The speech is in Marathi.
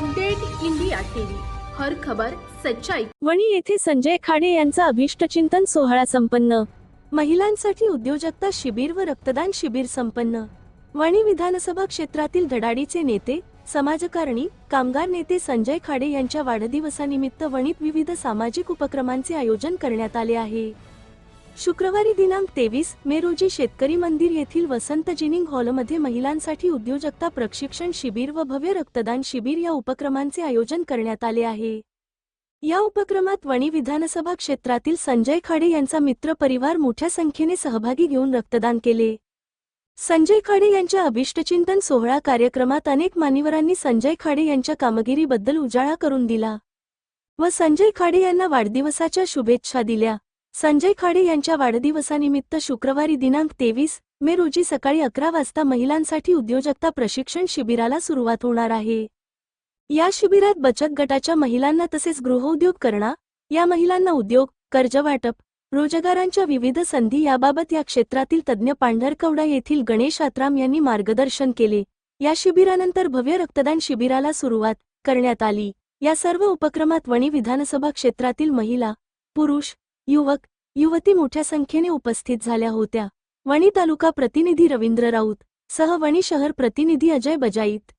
Update India TV. हर खबर सच्चाई. वणी येथे संजय खाडे यांचा अभिष्टचिंतन सोहळा संपन्न. महिलांसाठी उद्योजकता शिबिर व रक्तदान शिबिर संपन्न. वणी विधानसभा क्षेत्रातील धडाडीचे नेते समाजकारणी कामगार नेते संजय खाडे यांच्या वाढदिवसानिमित्त वणीत विविध सामाजिक उपक्रमांचे आयोजन करण्यात आले आहे. शुक्रवारी दिनांक तेवीस मे रोजी शेतकरी मंदिर येथील वसंत जिनिंग हॉलमध्ये महिलांसाठी उद्योजकता प्रशिक्षण शिबिर व भव्य रक्तदान शिबिर या उपक्रमांचे आयोजन करण्यात आले आहे. या उपक्रमात वणी विधानसभा क्षेत्रातील संजय खाडे यांचा मित्र परिवार मोठ्या संख्येने सहभागी घेऊन रक्तदान केले. संजय खाडे यांच्या अभिष्टचिंतन सोहळा कार्यक्रमात अनेक मान्यवरांनी संजय खाडे यांच्या कामगिरीबद्दल उजाळा करून दिला व संजय खाडे यांना वाढदिवसाच्या शुभेच्छा दिल्या. संजय खाडे यांच्या वाढदिवसानिमित्त शुक्रवारी दिनांक तेवीस मे रोजी सकाळी अकरा वाजता महिलांसाठी उद्योजकता प्रशिक्षण शिबिराला सुरुवात होणार आहे. या शिबिरात बचत गटाच्या महिलांना तसेच गृहउद्योग करणा या महिलांना उद्योग कर्जवाटप रोजगारांच्या विविध संधी याबाबत या क्षेत्रातील तज्ज्ञ पांढरकवडा येथील गणेश आत्राम यांनी मार्गदर्शन केले. या शिबिरानंतर भव्य रक्तदान शिबिराला सुरुवात करण्यात आली. या सर्व उपक्रमात वणी विधानसभा क्षेत्रातील महिला पुरुष युवक युवती मोठ्या संख्येने उपस्थित झाल्या होत्या. वणी तालुका प्रतिनिधी रवींद्र राऊत सह वणी शहर प्रतिनिधी अजय बजाईत.